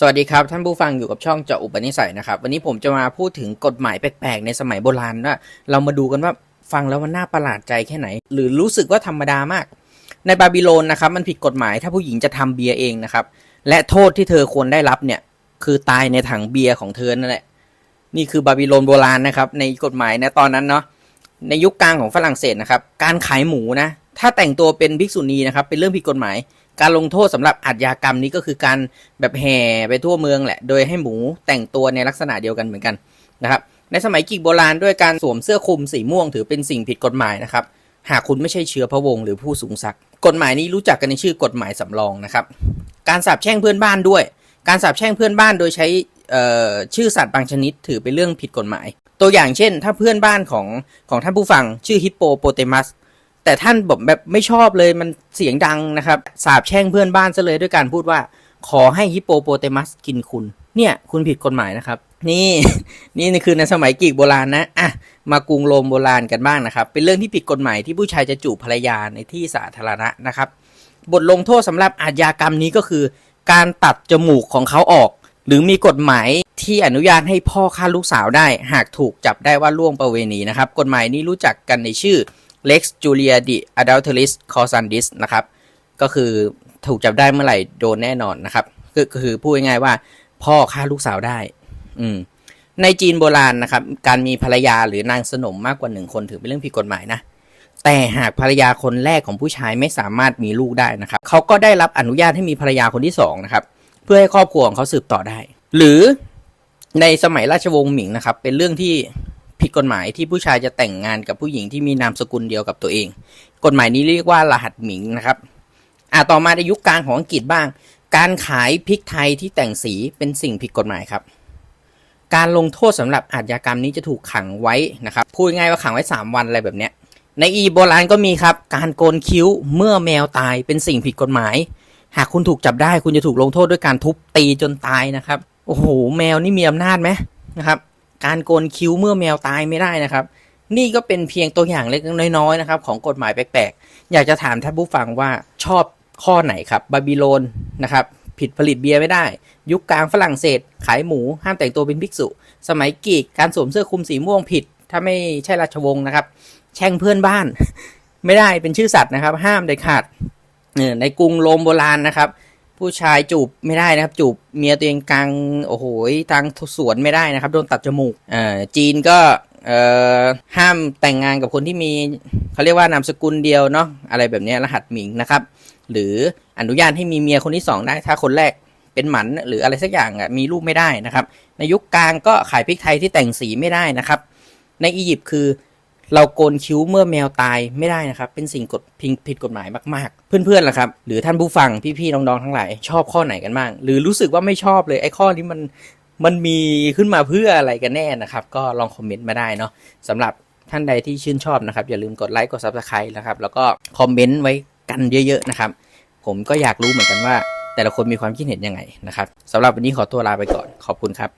สวัสดีครับ ท่านผู้ฟังอยู่กับช่องเจาะอุปนิสัยนะครับ วันนี้ผมจะมาพูดถึงกฎหมายแปลกๆ ในสมัยโบราณว่าเรามาดูกันว่าฟังแล้วมันน่าประหลาดใจแค่ไหน หรือรู้สึกว่าธรรมดามาก ในบาบิโลนนะครับมันผิดกฎหมายถ้าผู้หญิงจะทำเบียร์เองนะครับ และโทษที่เธอควรได้รับเนี่ยคือตายในถังเบียร์ของเธอนั่นแหละนี่คือบาบิโลนโบราณนะครับในกฎหมายนะตอนนั้นเนาะในยุคกลางของฝรั่งเศสนะครับการขายหมูนะ ถ้าแต่งตัวเป็นภิกษุณีนะครับ เป็นเรื่องผิดกฎหมาย การลงโทษสำหรับอาชญากรรมนี้ก็คือการแบบแห่ไปทั่วเมืองแหละ โดยให้หมูแต่งตัวในลักษณะเดียวกันเหมือนกันนะครับ ในสมัยกรีกโบราณด้วยการสวมเสื้อคลุมสีม่วงถือเป็นสิ่งผิดกฎหมายนะครับ หากคุณไม่ใช่เชื้อพระวงศ์หรือผู้สูงศักดิ์กฎหมายนี้รู้จักกันในชื่อกฎหมายสำรองนะครับ การสาปแช่งเพื่อนบ้านด้วย การสาปแช่งเพื่อนบ้านโดยใช้ชื่อสัตว์บางชนิดถือเป็นเรื่องผิดกฎหมาย ตัวอย่างเช่น ถ้าเพื่อนบ้านของของท่านผู้ฟังชื่อฮิปโปโปเตมัส แต่ท่านแบบแบบไม่ชอบเลยมันเสียงดังนะครับสาบแช่งเพื่อนบ้านซะเลยด้วยการพูดว่า ขอให้ฮิปโปโปเตมัสกินคุณ เนี่ยคุณผิดกฎหมายนะครับ นี่นี่คือในสมัยกรีกโบราณนะอะมากรุงโรมโบราณกันบ้างนะครับ เป็นเรื่องที่ผิดกฎหมายที่ผู้ชายจะจูบภรรยาในที่สาธารณะนะครับ บทลงโทษสำหรับอาชญากรรมนี้ก็คือ การตัดจมูกของเขาออก หรือมีกฎหมายที่อนุญาตให้พ่อฆ่าลูกสาวได้ หากถูกจับได้ว่าล่วงประเวณีนะครับ กฎหมายนี้รู้จักกันในชื่อ Lex Julia de Adulteris Causandis นะครับ ก็คือถูกจับได้เมื่อไหร่โดนแน่นอนนะครับก็ก็คือพูดง่ายๆว่าพ่อฆ่าลูกสาวได้ อืมในจีนโบราณนะครับ การมีภรรยาหรือนางสนมมากกว่าหนึ่งคนถือเป็นเรื่องผิดกฎหมายนะ แต่หากภรรยาคนแรกของผู้ชายไม่สามารถมีลูกได้นะครับ เขาก็ได้รับอนุญาตให้มีภรรยาคนที่สองนะครับ เพื่อให้ครอบครัวของเขาสืบต่อได้ หรือในสมัยราชวงศ์หมิงนะครับ เป็นเรื่องที่ ผิดกฎหมายที่ผู้ชายจะแต่งงานกับผู้หญิงที่มีนามสกุลเดียวกับตัวเอง กฎหมายนี้เรียกว่ารหัสหมิงนะครับอ่าต่อมาในยุคกลางของอังกฤษบ้าง การขายพริกไทยที่แต่งสีเป็นสิ่งผิดกฎหมายครับ การลงโทษสำหรับอาชญากรรมนี้จะถูกขังไว้นะครับ พูดง่ายว่าขังไว้ 3 วันอะไรแบบเนี้ย ในอียิปต์โบราณก็มีครับ การโกนคิ้วเมื่อแมวตายเป็นสิ่งผิดกฎหมาย หากคุณถูกจับได้คุณจะถูกลงโทษด้วยการทุบตีจนตายนะครับ โอ้โห แมวนี่มีอำนาจไหมนะครับ การโกนคิ้วเมื่อแมวตายไม่ได้นะครับ นี่ก็เป็นเพียงตัวอย่างเล็กๆน้อยๆนะครับ ของกฎหมายแปลกๆ อยากจะถามท่านผู้ฟังว่าชอบข้อไหนครับบาบิโลนนะครับผิดผลิตเบียร์ไม่ได้ ยุคกลางฝรั่งเศส ขายหมูห้ามแต่งตัวเป็นภิกษุ สมัยกรีกการสวมเสื้อคลุมสีม่วงผิด ถ้าไม่ใช่ราชวงศ์นะครับ แช่งเพื่อนบ้าน ไม่ได้เป็นชื่อสัตว์นะครับ ห้ามเด็ดขาดในกรุงโรมโบราณนะครับ ผู้ชายจูบไม่ได้นะครับ จูบเมียตัวเองกลางโอ้โหทางสวนไม่ได้นะครับ โดนตัดจมูกเอ่อจีนก็เอ่อห้ามแต่งงานกับคนที่มีเขาเรียกว่านามสกุลเดียวเนาะอะไรแบบนี้รหัสหมิงนะครับ หรืออนุญาตให้มีเมียคนที่สองได้ถ้าคนแรกเป็นหมันหรืออะไรสักอย่างอะมีลูกไม่ได้นะครับ ในยุคกลางก็ขายพริกไทยที่แต่งสีไม่ได้นะครับ ในอียิปต์คือ เราโกนคิ้วเมื่อแมวตายไม่ได้นะครับ เป็นสิ่งกฎผิดผิดกฎหมายมากๆ เพื่อนๆล่ะครับ หรือท่านผู้ฟังพี่ๆน้องๆทั้งหลายชอบข้อไหนกันบ้าง หรือรู้สึกว่าไม่ชอบเลยไอ้ข้อนี้มันมันมีขึ้นมาเพื่ออะไรกันแน่นะครับ ก็ลองคอมเมนต์มาได้เนาะสำหรับท่านใดที่ชื่นชอบนะครับ อย่าลืมกดไลค์กด subscribe นะครับ แล้วก็คอมเมนต์ไว้กันเยอะๆนะครับ ผมก็อยากรู้เหมือนกันว่า แต่ละคนมีความคิดเห็นยังไงนะครับสำหรับวันนี้ขอตัวลาไปก่อนขอบคุณครับ